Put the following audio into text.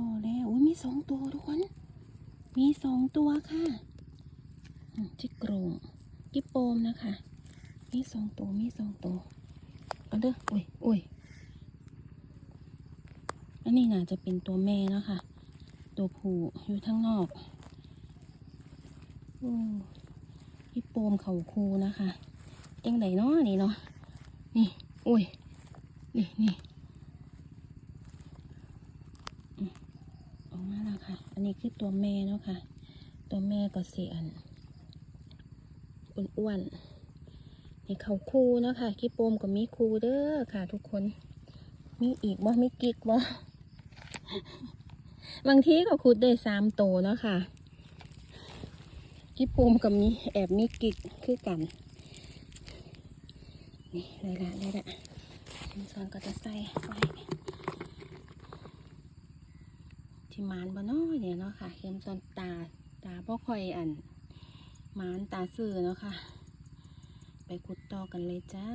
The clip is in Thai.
พอแล้วมีสองตัวทุกคน มีสองตัวค่ะอืมจิกโกรงกิปโปมนะคะ มีสองตัวมีสองตัวเอาเด้ออุ้ยอุ้ยอันนี้น่าจะเป็นตัวแม่เนาะค่ะ ตัวผู้อยู่ทั้งนอกโอ้กิปโปมเขาคูนะคะ จังไดเนาะนี่เนาะนี่ อุ้ย นี่นี่ ออกมาแล้วค่ะ อันนี้คือตัวแม่เนาะค่ะ ตัวแม่ก็เสียอันอ้วนๆนี่เขาคูเนาะค่ะขี้โปมกับมีคูเด้อค่ะ ทุกคน มีอีกบ่มีกิกบ่บางทีก็คุดได้สามโตวเนาะค่ะขี้โปมกับมีแอบมีกิกคือกัน นี่ได้ละได้ละชิ้นส่วนก็จะใส่ไว้ ที่มานบ่น้อยเนี่ยเนาะค่ะเข้มตอนตาตาบ่ค่อยอันมานตาซื่อเนาะค่ะ ไปขุดต่อกันเลยจ้า